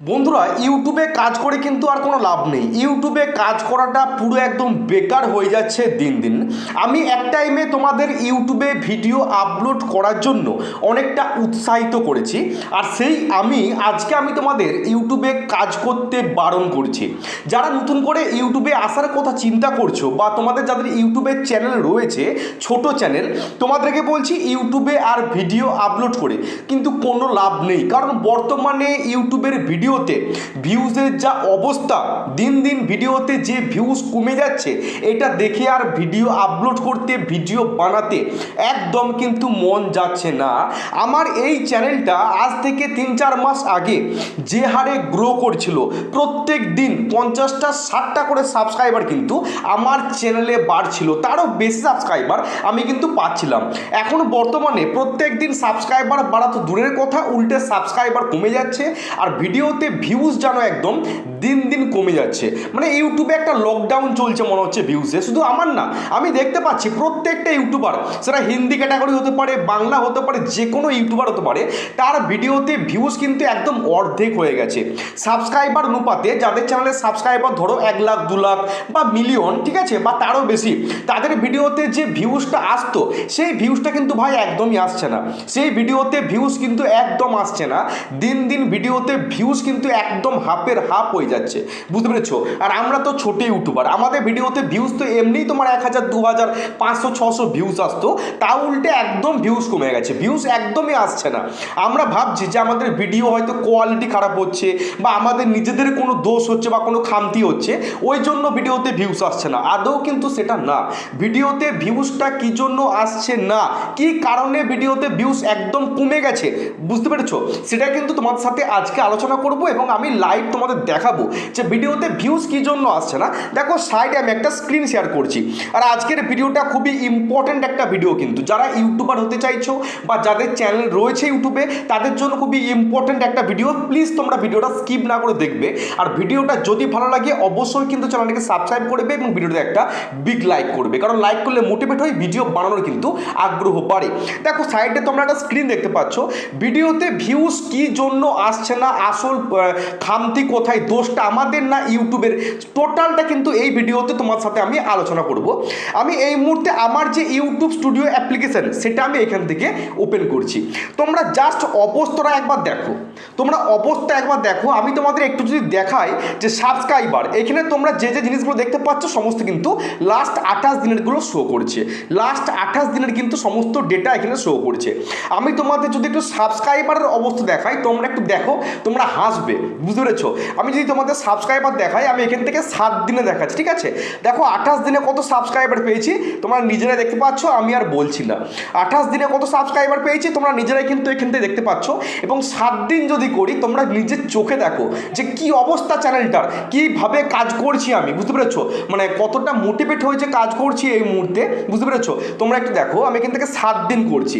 বন্ধুরা ইউটিউবে কাজ করে কিন্তু আর কোনো লাভ নেই। ইউটিউবে কাজ করাটা পুরো একদম বেকার হয়ে যাচ্ছে দিন দিন। আমি এক টাইমে তোমাদের ইউটিউবে ভিডিও আপলোড করার জন্য অনেকটা উৎসাহিত করেছি। আর সেই আমি, আজকে আমি তোমাদের ইউটিউবে কাজ করতে বারণ করছি। যারা নতুন করে ইউটিউবে আসার কথা চিন্তা করছ বা তোমাদের যাদের ইউটিউবের চ্যানেল রয়েছে, ছোট চ্যানেল তোমাদেরকে বলছি ইউটিউবে আর ভিডিও আপলোড করে কিন্তু কোনো লাভ নেই। কারণ বর্তমানে ইউটিউবের ভিডিওতে ভিউজের যা অবস্থা, দিন দিন ভিডিওতে যে ভিউজ কমে যাচ্ছে, এটা দেখে আর ভিডিও আপলোড করতে ভিডিও বানাতে একদম কিন্তু মন যাচ্ছে না। আমার এই চ্যানেলটা আজ থেকে তিন চার মাস আগে যে হারে গ্রো করছিল, প্রত্যেক দিন পঞ্চাশটা, ষাটটা করে সাবস্ক্রাইবার কিন্তু আমার চ্যানেলে বাড়ছিল। তারও বেশি সাবস্ক্রাইবার আমি কিন্তু পাচ্ছিলাম। এখন বর্তমানে প্রত্যেক দিন সাবস্ক্রাইবার বাড়া তো দূরের কথা, উল্টে সাবস্ক্রাইবার কমে যাচ্ছে, আর ভিডিওতে ভিউজ যেন একদম দিন দিন কমে যাচ্ছে। মানে ইউটিউবে একটা লকডাউন চলছে মনে হচ্ছে ভিউজে শুধু আমার না, আমি দেখতে পাচ্ছি প্রত্যেকটা ইউটিউবার, সেটা হিন্দি ক্যাটাগরি হতে পারে, বাংলা হতে পারে যে কোনো ইউটিউবার হতে পারে, তার ভিডিওতে ভিউজ কিন্তু একদম অর্ধেক হয়ে গেছে। সাবস্ক্রাইবার অনুপাতে যাদের চ্যানেলে সাবস্ক্রাইবার ধরো এক লাখ, দু লাখ বা মিলিয়ন ঠিক আছে? বা তারও বেশি, তাদের ভিডিওতে যে ভিউজটা আসতো, সেই ভিউজটা কিন্তু ভাই একদমই আসছে না। সেই ভিডিওতে ভিউজ কিন্তু একদম আসছে না। দিন দিন ভিডিওতে ভিউজ কিন্তু একদম হাফের হাফ হয়ে যাচ্ছে। বুঝতে পেরেছ? আর আমরা তো ছোট ইউটিউবার। আমাদের ভিডিওতে ভিউজ তো এমনিই তোমার এক হাজার দু হাজার পাঁচশো, ছশো ভিউজ আসতো। তা উল্টে একদম ভিউজ কমে গেছে। ভিউজ একদমই আসছে না। আমরা ভাবছি যে আমাদের ভিডিও হয়তো কোয়ালিটি খারাপ হচ্ছে বা আমাদের নিজেদের কোনো দোষ হচ্ছে বা কোনো খামতি হচ্ছে। ওই জন্য ভিডিওতে ভিউজ আসছে না। আদৌ কিন্তু সেটা না। ভিডিওতে ভিউজটা কী জন্য আসছে না? কি কারণে ভিডিওতে ভিউজ একদম কমে গেছে? বুঝতে পেরেছ? সেটা কিন্তু তোমাদের সাথে আজকে আলোচনা করব। এবং আমি লাইভ তোমাদের দেখাবো যে ভিডিওতে ভিউজ কী জন্য আসছে না। দেখো সাইডে আমি একটা স্ক্রিন শেয়ার করছি। আর আজকের ভিডিওটা খুবই ইম্পর্ট্যান্ট একটা ভিডিও কিন্তু। যারা ইউটিউবার হতে চাইছো বা যাদের চ্যানেল রয়েছে ইউটিউবে তাদের জন্য খুবই ইম্পর্ট্যান্ট একটা ভিডিও প্লিজ তোমরা ভিডিওটা স্কিপ না করে দেখবে। আর ভিডিওটা যদি ভালো লাগে, অবশ্যই কিন্তু চ্যানেলটাকে সাবস্ক্রাইব করবে এবং ভিডিওটা একটা বিগ লাইক করবে। কারণ লাইক করলে মোটিভেট হয়ে ভিডিও বানানোর কিন্তু আগ্রহ বাড়ে। দেখো সাইডে তোমরা একটা স্ক্রিন দেখতে পাচ্ছ। ভিডিওতে ভিউজ কি জন্য আসছে না? আসল খামতি কোথায়, দোষটা আমাদের না ইউটিউবের? টোটালটা কিন্তু এই ভিডিওতে তোমার সাথে আমি আলোচনা করব। আমি এই মুহূর্তে আমার যে ইউটিউব স্টুডিও অ্যাপ্লিকেশন, সেটা আমি এখান থেকে ওপেন করছি। তোমরা জাস্ট অবস্থাটা একবার দেখো। তোমরা অবস্থা একবার দেখো। আমি তোমাদের একটু যদি দেখাই যে সাবস্ক্রাইবার এখানে তোমরা যে যে জিনিসগুলো দেখতে পাচ্ছ, সমস্ত কিন্তু লাস্ট আঠাশ দিনেরগুলো শো করছে। লাস্ট আঠাশ দিনের কিন্তু সমস্ত ডেটা এখানে শো করছে। আমি তোমাদের যদি একটু সাবস্ক্রাইবারের অবস্থা দেখাই, তোমরা একটু দেখো। তোমরা হাসবে বুঝতে পেরেছ? আমি যদি তোমাদের সাবস্ক্রাইবার দেখাই, আমি এখান থেকে সাত দিনে দেখাচ্ছি, ঠিক আছে? দেখো, আঠাশ দিনে কত সাবস্ক্রাইবার পেয়েছি, তোমরা নিজেরাই দেখতে পাচ্ছ, আমি আর বলছি না। আঠাশ দিনে কত সাবস্ক্রাইবার পেয়েছি, তোমরা নিজেরাই কিন্তু এখান থেকে দেখতে পাচ্ছ। এবং সাত দিন যদি করি, তোমরা নিজের চোখে দেখো যে কি অবস্থা চ্যানেলটার কীভাবে কাজ করছি আমি, বুঝতে পেরেছ? মানে কতটা মোটিভেট হয়েছে কাজ করছি এই মুহূর্তে, বুঝতে পেরেছ? তোমরা একটু দেখো, আমি এখান থেকে সাত দিন করছি।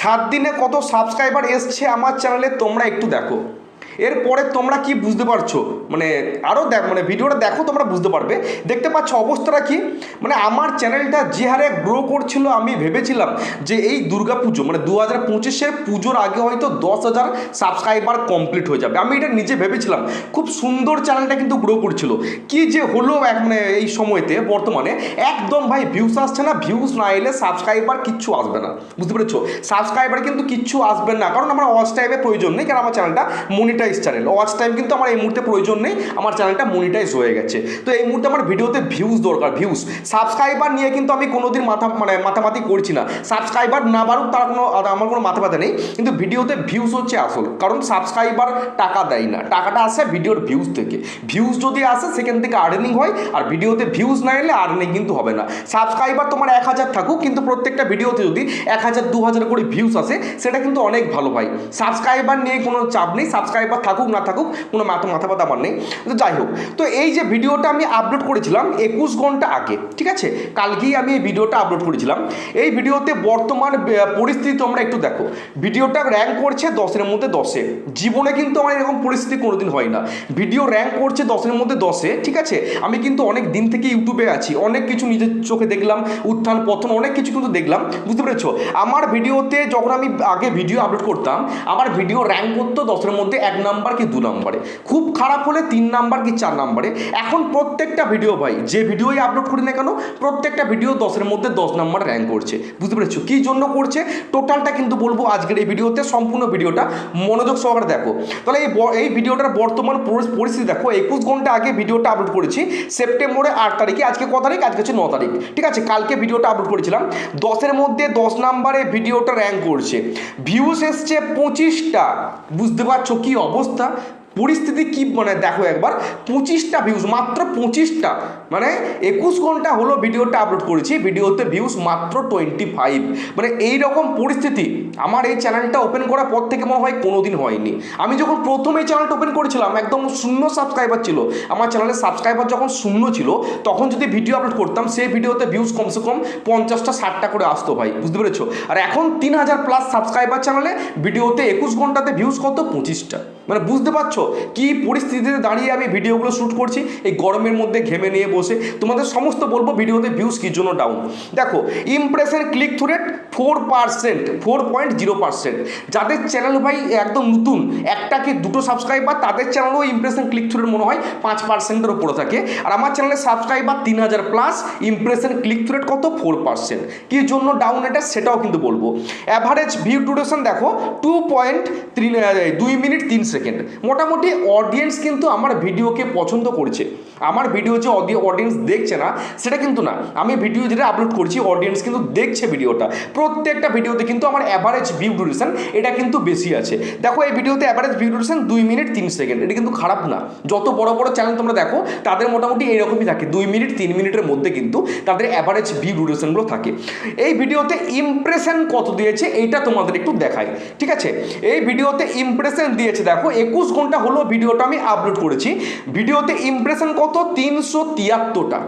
সাত দিনে কত সাবস্ক্রাইবার এসছে আমার চ্যানেলে তোমরা একটু দেখো। এরপরে তোমরা কি বুঝতে পারছ? মানে আরও দেখ মানে ভিডিওটা দেখো, তোমরা বুঝতে পারবে। দেখতে পাচ্ছ অবস্থাটা কি? মানে আমার চ্যানেলটা যে হারে গ্রো করছিল, আমি ভেবেছিলাম যে এই দুর্গা পুজো মানে দু হাজার পঁচিশের পুজোর আগে হয়তো দশ হাজার সাবস্ক্রাইবার কমপ্লিট হয়ে যাবে। আমি এটা নিজে ভেবেছিলাম। খুব সুন্দর চ্যানেলটা কিন্তু গ্রো করছিল। কি যে হলো এক মানে এই সময়তে, বর্তমানে, একদম ভাই ভিউস আসছে না ভিউস না এলে সাবস্ক্রাইবার কিচ্ছু আসবে না। বুঝতে পেরেছ? সাবস্ক্রাইবার কিন্তু কিচ্ছু আসবে না। কারণ আমার ওয়াচ টাইমে প্রয়োজন নেই, কারণ আমার চ্যানেলটা মনিটাইজ চ্যানেল ওয়াচ টাইম কিন্তু আমার এই মুহূর্তে প্রয়োজন নেই, আমার চ্যানেলটা মনিটাইজ হয়ে গেছে। তো এই মুহূর্তে আমার ভিডিওতে ভিউজ দরকার ভিউজ সাবস্ক্রাইবার নিয়ে কিন্তু আমি কোনোদিন মাথা মানে মাথামাতি করছি না। সাবস্ক্রাইবার না বাড়ুক, তার কোনো, আমার কোনো মাথা ব্যথা নেই। কিন্তু ভিডিওতে ভিউজ হচ্ছে আসল, কারণ সাবস্ক্রাইবার টাকা দেয় না। টাকাটা আসে ভিডিওর ভিউজ থেকে। ভিউজ যদি আসে, সেখান থেকে আর্নিং হয়, আর ভিডিওতে ভিউজ না এলে আর্নিং কিন্তু হবে না। সাবস্ক্রাইবার তোমার এক হাজার থাকুক, কিন্তু প্রত্যেকটা ভিডিওতে যদি এক হাজার, দু হাজার করে ভিউজ আসে, সেটা কিন্তু অনেক ভালো ভাই সাবস্ক্রাইবার নিয়ে কোনো চাপ নেই সাবস্ক্রাইবার থাকুক, না থাকুক, কোনো মাথা মাথা ব্যথা আমার নেই। তো যাই হোক, তো এই যে ভিডিওটা আমি আপলোড করেছিলাম একুশ ঘণ্টা আগে, ঠিক আছে? কালকেই আমি এই ভিডিওটা আপলোড করেছিলাম। এই ভিডিওতে বর্তমান পরিস্থিতি তোমরা একটু দেখো। ভিডিওটা র্যাঙ্ক করছে দশের মধ্যে দশে। জীবনে কিন্তু আমার এরকম পরিস্থিতি কোনোদিন হয় না। ভিডিও র্যাঙ্ক করছে দশের মধ্যে দশে, ঠিক আছে? আমি কিন্তু অনেক দিন থেকে ইউটিউবে আছি। অনেক কিছু নিজের চোখে দেখলাম, উত্থান পতন, অনেক কিছু কিন্তু দেখলাম। বুঝতে পেরেছ? আমার ভিডিওতে যখন আমি আগে ভিডিও আপলোড করতাম, আমার ভিডিও র্যাঙ্ক করতো দশের মধ্যে এক নাম্বার কি দু নাম্বারে? খুব খারাপ হলে তিন নাম্বার কি চার নাম্বারে? এখন প্রত্যেকটা ভিডিও ভাই, যে ভিডিওই আপলোড করি না কেন, প্রত্যেকটা ভিডিও দশের মধ্যে দশ নাম্বার র্যাঙ্ক করছে। বুঝতে পেরেছ? কী জন্য করছে? টোটালটা কিন্তু বলব আজকের এই ভিডিওতে সম্পূর্ণ ভিডিওটা মনোযোগ সহকারে দেখো। তাহলে এই এই ভিডিওটার বর্তমান পরিস্থিতি দেখো। একুশ ঘণ্টা আগে ভিডিওটা আপলোড করেছি, সেপ্টেম্বরের আট তারিখে, আজকে ক তারিখ? আজকে হচ্ছে ন তারিখ। ঠিক আছে? কালকে ভিডিওটা আপলোড করেছিলাম। দশের মধ্যে দশ নাম্বারে ভিডিওটা র্যাঙ্ক করছে। ভিউস এসছে পঁচিশটা। বুঝতে পারছ কি অবস্থা পরিস্থিতি কি মানে দেখো একবার, পঁচিশটা ভিউজ মাত্র পঁচিশটা মানে একুশ ঘণ্টা হলো ভিডিওটা আপলোড করেছি, ভিডিওতে ভিউজ মাত্র টোয়েন্টি ফাইভ মানে এই রকম পরিস্থিতি, আমার এই চ্যানেলটা ওপেন করার পর থেকে মনে হয় কোনোদিন হয়নি। আমি যখন প্রথম এই চ্যানেলটা ওপেন করেছিলাম, একদম শূন্য সাবস্ক্রাইবার ছিল, আমার চ্যানেলের সাবস্ক্রাইবার যখন শূন্য ছিল, তখন যদি ভিডিও আপলোড করতাম, সেই ভিডিওতে ভিউজ কমসে কম পঞ্চাশটা, ষাটটা করে আসতো ভাই, বুঝতে পেরেছ? আর এখন তিন হাজার প্লাস সাবস্ক্রাইবার চ্যানেলে ভিডিওতে একুশ ঘন্টাতে ভিউজ কত? পঁচিশটা। মানে বুঝতে পারছ? কি পরিস্থিতিতে দাঁড়িয়ে আমি ভিডিওগুলো শ্যুট করছি? এই গরমের মধ্যে ঘেমে নিয়ে বসে। তোমাদের সমস্ত বলব ভিডিওতে ভিউজ কি জন্য ডাউন দেখো impression click through rate four percent four point zero percent যাদের চ্যানেল ভাই একদম নতুন, একটা কি দুটো সাবস্ক্রাইবার তাদের চ্যানেলও ইমপ্রেশন ক্লিক থ্রু রেট মনে হয় পাঁচ পার্সেন্টের উপরে থাকে। আর আমার চ্যানেলের সাবস্ক্রাইবার তিন হাজার plus impression click through rate কত? ফোর পার্সেন্ট কী জন্য ডাউন এটা? সেটাও কিন্তু বলব। অ্যাভারেজ ভিউ ডিউরেশন দেখো টু পয়েন্ট দুই মিনিট তিন সেকেন্ড মোটামুটি অডিয়েন্স কিন্তু আমার ভিডিওকে পছন্দ করছে। আমার ভিডিও যে অডিয়েন্স দেখছে না, সেটা কিন্তু না। আমি ভিডিও যেটা আপলোড করছি অডিয়েন্স কিন্তু দেখছে ভিডিওটা প্রত্যেকটা ভিডিওতে কিন্তু আমার অ্যাভারেজ ভিউ ডিউরেশন এটা কিন্তু বেশি আছে। দেখো, এই ভিডিওতে অ্যাভারেজ ভিউ ডিউরেশন দুই মিনিট তিন সেকেন্ড এটা কিন্তু খারাপ না। যত বড় বড় চ্যানেল তোমরা দেখো, তাদের মোটামুটি এইরকমই থাকে। দুই মিনিট তিন মিনিটের মধ্যে কিন্তু তাদের অ্যাভারেজ ভিউ ডিউরেশনগুলো থাকে। এই ভিডিওতে ইমপ্রেশন কত দিয়েছে, এইটা তোমাদের একটু দেখাই। ঠিক আছে? এই ভিডিওতে ইমপ্রেশন দিয়েছে, দেখো, একুশ ঘণ্টা হলো ভিডিওটা আমি আপলোড করেছি। ভিডিওতে ইমপ্রেশন কত তিনশো তিয়াত্তরটা।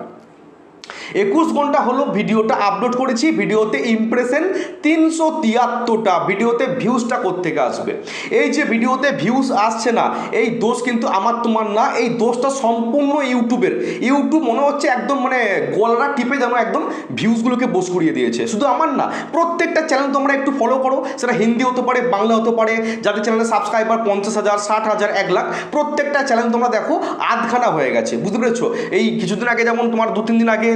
একুশ ঘণ্টা হলো ভিডিওটা আপলোড করেছি, ভিডিওতে ইমপ্রেশন তিনশো তিয়াত্তরটা, ভিডিওতে ভিউজটা কোত্থেকে আসবে? এই যে ভিডিওতে ভিউজ আসছে না, এই দোষ কিন্তু আমার তোমার না, এই দোষটা সম্পূর্ণ ইউটিউবের। ইউটিউব মনে হচ্ছে একদম মানে গলাটা টিপে যেন একদম ভিউজগুলোকে বোস করিয়ে দিয়েছে। শুধু আমার না, প্রত্যেকটা চ্যানেল তোমরা একটু ফলো করো, সেটা হিন্দি হতে পারে, বাংলা হতে পারে, যাদের চ্যানেলে সাবস্ক্রাইবার পঞ্চাশ হাজার, ষাট হাজার, এক লাখ, প্রত্যেকটা চ্যানেল তোমরা দেখো আধখানা হয়ে গেছে, বুঝতে পেরেছ? এই কিছুদিন আগে যেমন তোমার দু তিন দিন আগে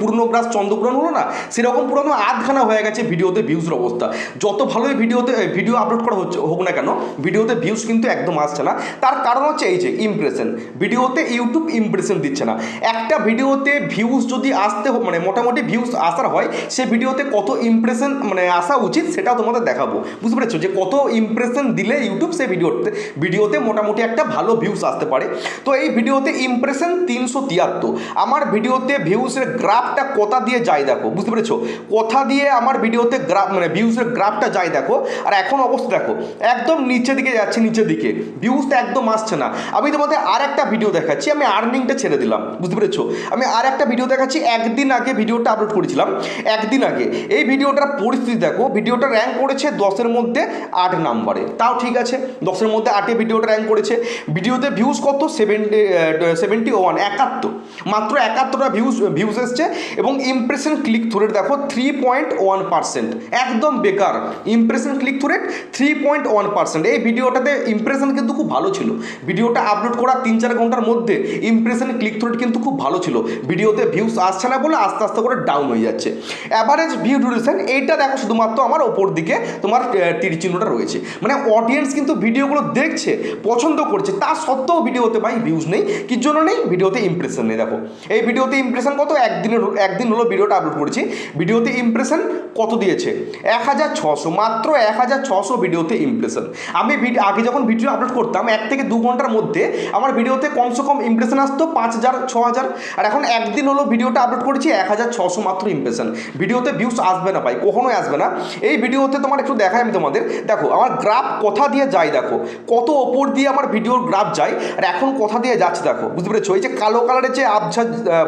পূর্ণগ্রাস চন্দ্রগ্রহণ হলো না? সেরকম পুরোনো আধখানা হয়ে গেছে ভিডিওতে ভিউজের অবস্থা। যত ভালোই ভিডিওতে ভিডিও আপলোড করা হচ্ছে, হোক না কেন, ভিডিওতে ভিউজ কিন্তু একদম আসছে না। তার কারণ হচ্ছে এই যে ইমপ্রেশন ভিডিওতে ইউটিউব ইমপ্রেশন দিচ্ছে না। একটা ভিডিওতে ভিউজ যদি আসতে মানে মোটামুটি ভিউজ আসার হয়, সে ভিডিওতে কত ইমপ্রেশন মানে আসা উচিত সেটাও তোমাদের দেখাবো। বুঝতে পেরেছ? যে কত ইমপ্রেশন দিলে ইউটিউব সে ভিডিওতে ভিডিওতে মোটামুটি একটা ভালো ভিউজ আসতে পারে। তো এই ভিডিওতে ইমপ্রেশন তিনশো তিয়াত্তর। আমার ভিডিওতে ভিউজের গ্রাফটা কোথা দিয়ে যায় দেখো, বুঝতে পেরেছ? কোথা দিয়ে আমার ভিডিওতে গ্রাফ মানে ভিউজের গ্রাফটা যায় দেখো, আর এখন অবস্থা দেখো, একদম নিচের দিকে যাচ্ছে, নিচের দিকে। ভিউজটা একদম আসছে না। আমি তোমাদের আর একটা ভিডিও দেখাচ্ছি, আমি আর্নিংটা ছেড়ে দিলাম, বুঝতে পেরেছ? আমি আর একটা ভিডিও দেখাচ্ছি, একদিন আগে ভিডিওটা আপলোড করেছিলাম, একদিন আগে। এই ভিডিওটার পরিস্থিতি দেখো, ভিডিওটা র্যাঙ্ক করেছে দশের মধ্যে আট নাম্বারে। তাও ঠিক আছে, দশের মধ্যে আটে ভিডিওটা র্যাঙ্ক করেছে। ভিডিওতে ভিউজ কত? সেভেন্টি সেভেন্টি ওয়ান একাত্তর। মাত্র একাত্তরটা ভিউজ ভিউজ ভিউজ এসছে এবং ইমপ্রেশন ক্লিক থ্রু রেট দেখো থ্রি পয়েন্ট ওয়ান পার্সেন্ট একদম বেকার। Impression click through rate three point one percent এই ভিডিওটাতে ইমপ্রেশন কিন্তু খুব ভালো ছিল। ভিডিওটা আপলোড করা তিন চার ঘণ্টার মধ্যে ইমপ্রেশন ক্লিক থ্রু রেট কিন্তু খুব ভালো ছিল। ভিডিওতে ভিউজ আসছে না বলে আস্তে আস্তে করে ডাউন হয়ে যাচ্ছে। অ্যাভারেজ ভিউ ডিউরেশন এইটা দেখো শুধুমাত্র আমার ওপর দিকে তোমার তীর চিহ্নটা রয়েছে। মানে অডিয়েন্স কিন্তু ভিডিওগুলো দেখছে, পছন্দ করছে। তা সত্ত্বেও ভিডিওতে ভাই ভিউজ নেই। কি জন্য নেই, ভিডিওতে ইমপ্রেশন নেই, দেখো। এই ভিডিওতে ইমপ্রেশন কত? একদিনের একদিন হলো ভিডিওটা আপলোড করেছি। ভিডিওতে ইমপ্রেশন কত দিয়েছে? এক হাজার ছশো মাত্র এক হাজার ছশো ভিডিওতে ইমপ্রেশন আমি আগে যখন ভিডিও আপলোড করতাম, এক থেকে দু ঘণ্টার মধ্যে আমার ভিডিওতে কমসে কম ইমপ্রেশন আসতো পাঁচ হাজার ছ হাজার। আর এখন একদিন হলো ভিডিওটা আপলোড করেছি এক হাজার ছশো মাত্র ইমপ্রেশন ভিডিওতে ভিউস আসবে না ভাই, কখনোই আসবে না। এই ভিডিওতে তোমার একটু দেখাই আমি তোমাদের। দেখো, আমার গ্রাফ কথা দিয়ে যায়, দেখো। কত ওপর দিয়ে আমার ভিডিওর গ্রাফ যায়, আর এখন কথা দিয়ে যাচ্ছে, দেখো। বুঝতে পেরেছ? এই যে কালো কালারের যে আবছা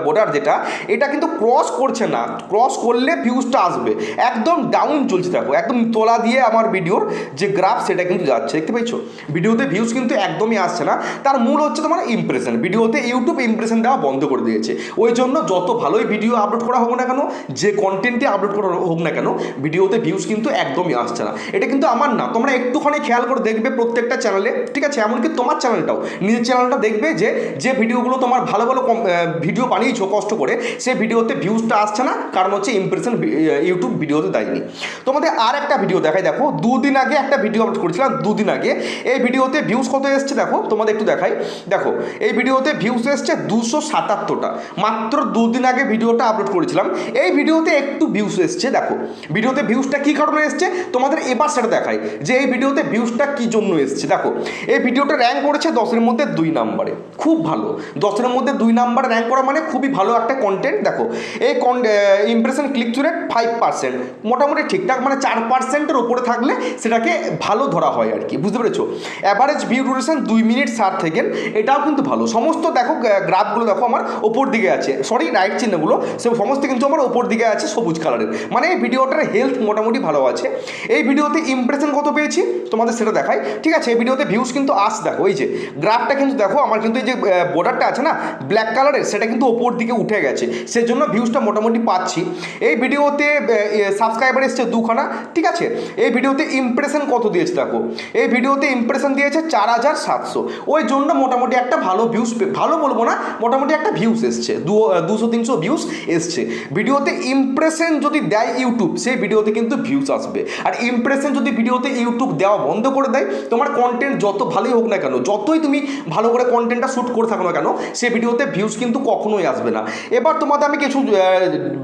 বর্ডার যেটা যেটা, এটা কিন্তু ক্রস করছে না। ক্রস করলে ভিউজটা আসবে। একদম ডাউন চলছে, দেখো, একদম তোলা দিয়ে আমার ভিডিওর যে গ্রাফ সেটা কিন্তু যাচ্ছে। দেখতে পাইছো ভিডিওতে ভিউজ কিন্তু একদমই আসছে না। তার মূল হচ্ছে তোমার ইমপ্রেশন ভিডিওতে ইউটিউব ইমপ্রেশন দেওয়া বন্ধ করে দিয়েছে। ওই জন্য যত ভালোই ভিডিও আপলোড করা হোক না কেন, যে কন্টেন্টে আপলোড করা হোক না কেন ভিডিওতে ভিউজ কিন্তু একদমই আসছে না। এটা কিন্তু আমার না। তোমরা একটুখানি খেয়াল করে দেখবে প্রত্যেকটা চ্যানেলে ঠিক আছে? এমনকি তোমার চ্যানেলটাও নিজের চ্যানেলটা দেখবে যে যে ভিডিওগুলো তোমার ভালো ভালো ভিডিও বানিয়েছো, কষ্ট করে সেই ভিডিওতে ভিউজটা আসছে না, কারণ হচ্ছে ইমপ্রেশন ইউটিউব ভিডিওতে দেয়নি। তোমাদের আর একটা ভিডিও দেখাই, দেখো, দুদিন আগে একটা ভিডিও আপলোড করেছিলাম, দুদিন আগে। এই ভিডিওতে ভিউজ কত এসছে দেখো, তোমাদের একটু দেখাই। দেখো, এই ভিডিওতে ভিউজ এসছে দুশো সাতাত্তরটা। মাত্র দুদিন আগে ভিডিওটা আপলোড করেছিলাম। এই ভিডিওতে একটু ভিউজ এসছে, দেখো। ভিডিওতে ভিউজটা কী কারণে এসছে? তোমাদের এবার সেটা দেখাই, যে এই ভিডিওতে ভিউজটা কী জন্য এসছে, দেখো। এই ভিডিওটা র্যাঙ্ক করেছে দশের মধ্যে দুই নাম্বারে খুব ভালো। দশের মধ্যে দুই নাম্বার র্যাঙ্ক করা মানে খুবই ভালো একটা কন্টেন্ট দেখো, এই impression click through rate five percent মোটামুটি ঠিকঠাক মানে চার পার্সেন্টের ওপরে থাকলে সেটাকে ভালো ধরা হয় আর কি, বুঝতে পেরেছ? অ্যাভারেজ ভিউ ডিউরেশন দুই মিনিট ষাট সেকেন্ড এটাও কিন্তু ভালো। সমস্ত, দেখো গ্রাফগুলো, দেখো, আমার ওপর দিকে আছে। সরি রাইট চিহ্নগুলো, সে সমস্ত কিন্তু আমার ওপর দিকে আছে সবুজ কালারের মানে এই ভিডিওটার হেলথ মোটামুটি ভালো আছে। এই ভিডিওতে ইমপ্রেশন কত পেয়েছি? তোমাদের সেটা দেখাই। ঠিক আছে, এই ভিডিওতে ভিউজ কিন্তু আস, দেখো, এই যে গ্রাফটা কিন্তু দেখো, আমার কিন্তু এই যে বর্ডারটা আছে না ব্ল্যাক কালারের সেটা কিন্তু ওপর দিকে উঠে গেছে। সেজন্য ভিউজটা মোটামুটি পাচ্ছি। এই ভিডিওতে সাবস্ক্রাইবার এসছে দুখানা, ঠিক আছে? এই ভিডিওতে ইমপ্রেশন কত দিয়েছে দেখো? এই ভিডিওতে ইমপ্রেশন দিয়েছে চার হাজার সাতশো। ওই জন্য মোটামুটি একটা ভালো ভিউজ ভালো বলব না, মোটামুটি একটা ভিউজ এসছে। দুশো, তিনশো ভিউজ এসছে। ভিডিওতে ইমপ্রেশন যদি দেয় ইউটিউব সেই ভিডিওতে কিন্তু ভিউজ আসবে। আর ইমপ্রেশন যদি ভিডিওতে ইউটিউব দেওয়া বন্ধ করে দেয়, তোমার কন্টেন্ট যত ভালোই হোক না কেন, যতই তুমি ভালো করে কন্টেন্টটা শ্যুট করে থাকো না কেন সেই ভিডিওতে ভিউজ কিন্তু কখনোই আসবে না। এবার তোমাদের আমি কিছু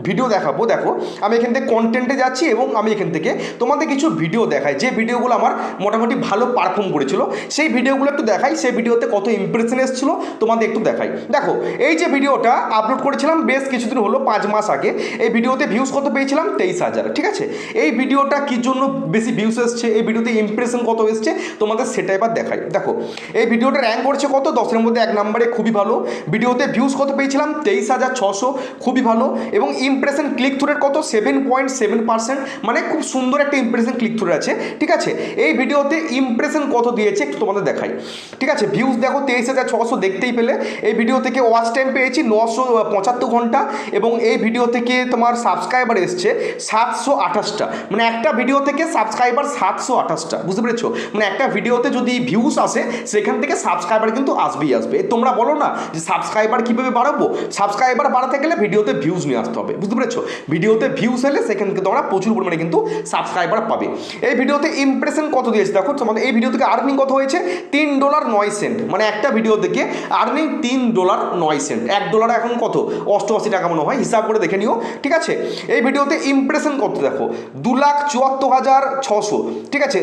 ভিডিও দেখাবো, দেখো। আমি এখান থেকে কন্টেন্টে যাচ্ছি এবং আমি এখান থেকে তোমাদের কিছু ভিডিও দেখাই। যে ভিডিওগুলো আমার মোটামুটি ভালো পারফর্ম করেছিল, সেই ভিডিওগুলো একটু দেখাই, সেই ভিডিওতে কত ইমপ্রেশন এসেছিল, তোমাদের একটু দেখাই। দেখো, এই যে ভিডিওটা আপলোড করেছিলাম বেশ কিছুদিন হলো, পাঁচ মাস আগে। এই ভিডিওতে ভিউজ কত পেয়েছিলাম? তেইশ হাজার, ঠিক আছে? এই ভিডিওটা কী জন্য বেশি ভিউজ এসছে? এই ভিডিওতে ইমপ্রেশন কত এসছে? তোমাদের সেটা এবার দেখাই। দেখো, এই ভিডিওটা র্যাঙ্ক করছে কত? দশের মধ্যে এক নম্বরে খুবই ভালো। ভিডিওতে ভিউজ কত পেয়েছিলাম? তেইশ হাজার ছশো খুবই ভালো। এবং ইমপ্রেশন ক্লিক থ্রুরের কত? সেভেন পয়েন্ট সেভেন পার্সেন্ট মানে খুব সুন্দর একটা ইমপ্রেশন ক্লিক থ্রু আছে। ঠিক আছে? এই ভিডিওতে ইমপ্রেশন কত দিয়েছে একটু তোমাদের দেখাই। ঠিক আছে? ভিউজ দেখো তেইশ হাজার ছশো দেখতেই পেলে। এই ভিডিও থেকে ওয়াচ টাইম পেয়েছি নশো পঁচাত্তর ঘণ্টা। এবং এই ভিডিও থেকে তোমার সাবস্ক্রাইবার এসছে সাতশো আঠাশটা। মানে একটা ভিডিও থেকে সাবস্ক্রাইবার সাতশো আঠাশটা। বুঝতে পেরেছ? মানে একটা ভিডিওতে যদি ভিউজ আসে, সেখান থেকে সাবস্ক্রাইবার কিন্তু আসবেই আসবে। তোমরা বলো না যে সাবস্ক্রাইবার কীভাবে বাড়াবো? সাবস্ক্রাইবার বাড়াতে গেলে ভিডিওতে ভিউজ নিয়ে আসতে হবে, বুঝতে পেরেছ? ভিডিওতে ভিউজ এলে সেখান থেকে তোমরা প্রচুর পরিমাণে কিন্তু সাবস্ক্রাইবার পাবে। এই ভিডিওতে ইমপ্রেশন কত দিয়েছে দেখো? তোমাদের এই ভিডিও থেকে আর্নিং কত হয়েছে? তিন ডলার নয় সেন্ট মানে একটা ভিডিও থেকে আর্নিং তিন ডলার নয় সেন্ট এক ডলার এখন কত? অষ্টআশি টাকা মনে হয়, হিসাব করে দেখে নিও, ঠিক আছে? এই ভিডিওতে ইমপ্রেশন কত দেখো? দু লাখ চুয়াত্তর হাজার ছশো, ঠিক আছে?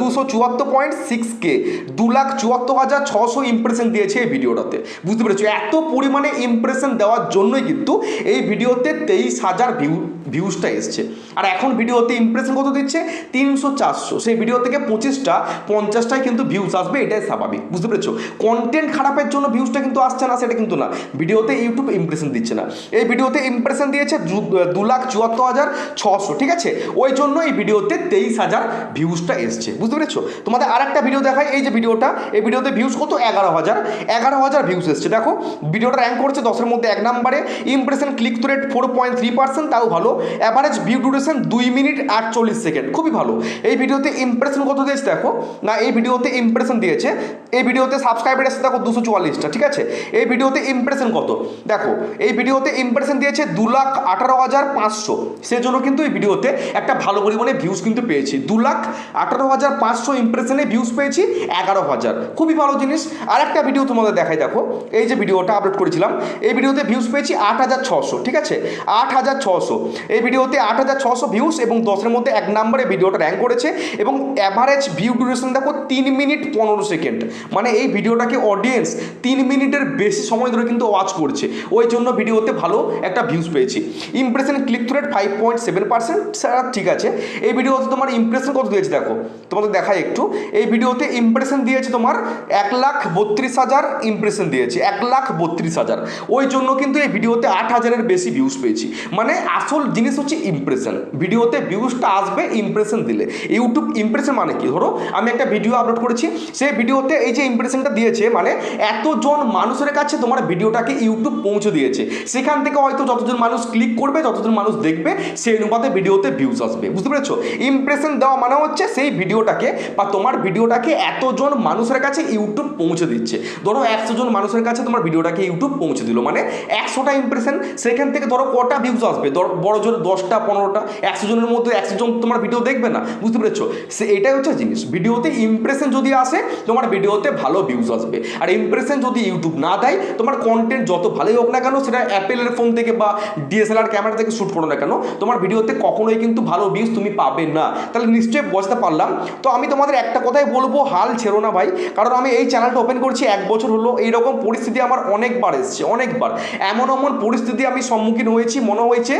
দুশো চুয়াত্তর পয়েন্ট সিক্স কে দু লাখ চুয়াত্তর হাজার ছশো ইমপ্রেশন দিয়েছে এই ভিডিওটাতে বুঝতে পেরেছ? এত পরিমাণে ইমপ্রেশন দেওয়ার জন্যই কিন্তু এই ভিডিওতে তেইশ হাজার ভিউ ভিউজটা এসছে। আর এখন ভিডিওতে ইমপ্রেশন কত দিচ্ছে? তিনশো চারশো। সেই ভিডিও থেকে পঁচিশটা পঞ্চাশটায় কিন্তু ভিউজ আসবে, এটাই স্বাভাবিক। বুঝতে পেরেছ? কন্টেন্ট খারাপের জন্য ভিউজটা কিন্তু আসছে না, সেটা কিন্তু না। ভিডিওতে ইউটিউব ইমপ্রেশন দিচ্ছে না। এই ভিডিওতে ইমপ্রেশন দিয়েছে দু- লাখ চুয়াত্তর হাজার ছশো, ঠিক আছে? ওই জন্য এই ভিডিওতে তেইশ হাজার ভিউজটা এসছে। বুঝতে পেরেছ? তোমাদের আর একটা ভিডিও দেখাই। এই যে ভিডিওটা, এই ভিডিওতে ভিউজ কত? এগারো হাজার। এগারো হাজার ভিউজ এসছে। দেখো ভিডিওটা র্যাঙ্ক করছে দশের মধ্যে এক নম্বরে impression click through rate four point three percent তাও ভালো। অ্যাভারেজ ভিউ ডিউরেশন দুই মিনিট আটচল্লিশ সেকেন্ড খুবই ভালো। এই ভিডিওতে ইমপ্রেশন কত দিয়েছে দেখো? না, এই ভিডিওতে ইমপ্রেশন দিয়েছে। এই ভিডিওতে সাবস্ক্রাইবার এসেছে দেখো দুশো চুয়াল্লিশটা, ঠিক আছে? এই ভিডিওতে ইমপ্রেশন কত? দেখো, এই ভিডিওতে ইমপ্রেশন দিয়েছে দু লাখ আঠারো হাজার পাঁচশো। সেজন্য কিন্তু এই ভিডিওতে একটা ভালো পরিমাণে ভিউজ কিন্তু পেয়েছি। দু লাখ আঠারো হাজার পাঁচশো ইমপ্রেশনে ভিউজ পেয়েছি, এগারো হাজার। খুবই ভালো জিনিস। আর একটা ভিডিও তোমাদের দেখাই দেখো। এই যে ভিডিওটা আপলোড করেছিলাম, এই ভিডিওতে ভিউজ পেয়েছি আট হাজার ছশো, ঠিক আছে? আট হাজার ছশো। এই ভিডিওতে আট হাজার ছশো ভিউস এবং দশের মধ্যে এক নম্বরে ভিডিওটা র্যাঙ্ক করেছে এবং অ্যাভারেজ ভিউ ডিউরেশন দেখো তিন মিনিট পনেরো সেকেন্ড মানে এই ভিডিওটাকে অডিয়েন্স তিন মিনিটের বেশি সময় ধরে কিন্তু ওয়াচ করছে। ওই জন্য ভিডিওতে ভালো একটা ভিউজ পেয়েছি। Impression click through rate five point seven percent sir ঠিক আছে। এই ভিডিওতে তোমার ইমপ্রেশন কত দিয়েছে দেখো? তোমাদের দেখাই একটু। এই ভিডিওতে ইমপ্রেশন দিয়েছে তোমার এক লাখ বত্রিশ হাজার ইমপ্রেশন দিয়েছে। এক লাখ বত্রিশ হাজার। ওই জন্য কিন্তু এই ভিডিওতে আট হাজারের বেশি ভিউজ পেয়েছি। মানে আসল জিনিস হচ্ছে ইমপ্রেশন ভিডিওতে ভিউজটা আসবে ইমপ্রেশন দিলে। ইউটিউব ইমপ্রেশন মানে কি? ধরো, আমি একটা ভিডিও আপলোড করেছি সেই ভিডিওতে এই যে ইমপ্রেশনটা দিয়েছে মানে এতজন মানুষের কাছে তোমার ভিডিওটাকে ইউটিউব পৌঁছে দিয়েছে। সেখান থেকে হয়তো যতজন মানুষ ক্লিক করবে, যতজন মানুষ দেখবে, সেই অনুপাতে ভিডিওতে ভিউজ আসবে। বুঝতে পেরেছ? ইমপ্রেশন দেওয়া মানে হচ্ছে সেই ভিডিওটাকে বা তোমার ভিডিওটাকে এতজন মানুষের কাছে ইউটিউব পৌঁছে দিচ্ছে। ধরো একশো জন মানুষের কাছে তোমার ভিডিওটাকে ইউটিউব পৌঁছে দিল। মানে একশোটা ইমপ্রেশন সেখান থেকে ধরো কটা ভিউজ আসবে? বড় জোর দশটা, পনেরোটা, একশো জনের মধ্যে একশো জন তোমার ভিডিও দেখবে না, বুঝতে পেরেছ? সে এটাই হচ্ছে জিনিস। ভিডিওতে ইমপ্রেশন যদি আসে, তোমার ভিডিওতে ভালো ভিউজ আসবে। আর ইমপ্রেশন যদি ইউটিউব না দেয়, তোমার কন্টেন্ট যত ভালোই হোক না কেন, সেটা অ্যাপেলের ফোন থেকে বা ডিএসএলআর ক্যামেরা থেকে শ্যুট করো না কেন, তোমার ভিডিওতে কখনোই কিন্তু ভালো ভিউজ তুমি পাবে না। তাহলে নিশ্চয়ই বুঝতে পারলাম। তো আমি তোমাদের একটা কথাই বলব, হাল ছেড়ো না ভাই। কারণ আমি এই চ্যানেলটা ওপেন করছি এক বছর হলো, এইরকম পরিস্থিতি আমার অনেকবার এসছে, অনেকবার। এমন এমন পরিস্থিতি আমি সম্মুখীন হয়েছি, মনে হয়েছে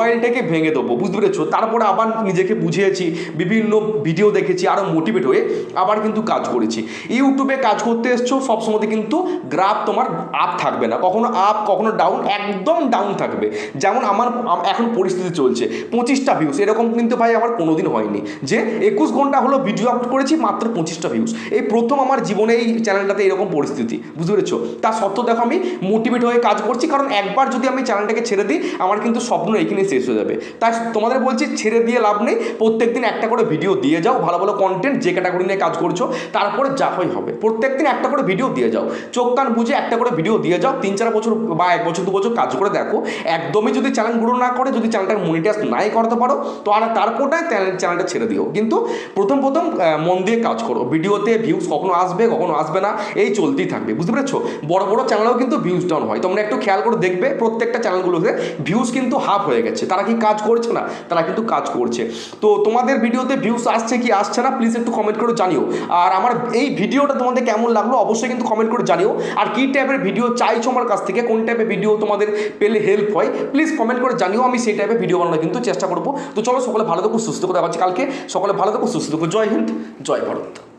মোবাইলটাকে ভেঙে দেবো, বুঝতে পেরেছ? তারপরে আবার নিজেকে বুঝিয়েছি, বিভিন্ন ভিডিও দেখেছি আরও মোটিভেট হয়ে আবার কিন্তু কাজ করেছি। ইউটিউবে কাজ করতে এসছো, সবসময় কিন্তু গ্রাফ তোমার আপ থাকবে না। কখনো আপ কখনো ডাউন একদম ডাউন থাকবে। যেমন আমার এখন পরিস্থিতি চলছে, পঁচিশটা ভিউস এরকম কিন্তু ভাই আমার কোনোদিন হয়নি। যে একুশ ঘণ্টা হলো ভিডিও আপলোড করেছি, মাত্র পঁচিশটা ভিউস এই প্রথম আমার জীবনে এই চ্যানেলটাতে এরকম পরিস্থিতি, বুঝতে পেরেছ? তা সত্ত্বেও দেখো আমি মোটিভেট হয়ে কাজ করছি, কারণ একবার যদি আমি চ্যানেলটাকে ছেড়ে দিই, আমার কিন্তু স্বপ্ন এখানেই শেষ হয়ে যাবে। তাই তোমাদের বলছি, ছেড়ে দিয়ে লাভ নেই। প্রত্যেক দিন একটা করে ভিডিও দিয়ে যাও, ভালো ভালো কন্টেন্ট যে ক্যাটাগরি নিয়ে কাজ করছ, তারপরে যা হয় হবে। প্রত্যেক দিন একটা করে ভিডিও দিয়ে যাও। চোখ কান বুঝে একটা করে ভিডিও দিয়ে যাও। তিন চার বছর বা এক বছর, দু বছর কাজ করে দেখো। একদমই যদি চ্যানেল গ্রো না করে, যদি চ্যানেলটাকে মনিটাইজ নাই করতে পারো, তো আর তারপরটা চ্যানেলটা ছেড়ে দিও। কিন্তু প্রথম প্রথম মন দিয়ে কাজ করো। ভিডিওতে ভিউজ কখনো আসবে কখনো আসবে না, এই চলতেই থাকবে। বুঝতে পেরেছ? বড় বড় চ্যানেলেও কিন্তু ভিউজ ডাউন হয়। তোমরা একটু খেয়াল করে দেখবে, প্রত্যেকটা চ্যানেলগুলোতে ভিউজ কিন্তু হাফ হয়ে গেছে। তারা কি কাজ করছে না? তারা কিন্তু কাজ করছে। তো তোমাদের ভিডিওতে ভিউজ আসছে কি আসছে না প্লিজ একটু কমেন্ট করে জানিও। আর আমার এই ভিডিওটা তোমাদের কেমন লাগল অবশ্যই কিন্তু কমেন্ট করে জানিও। আর কী টাইপের ভিডিও চাইছো আমার কাছ থেকে, কোন টাইপের ভিডিও তোমাদের পেলে হেল্প হয় প্লিজ কমেন্ট করে জানিও। আমি সেই টাইপের ভিডিও বানানোর কিন্তু চেষ্টা করব। তো চলো সকলে ভালো থাকো, সুস্থ করে কালকে। সকলে ভালো থাকো, সুস্থ থাকো। জয় হিন্দ, জয় ভারত।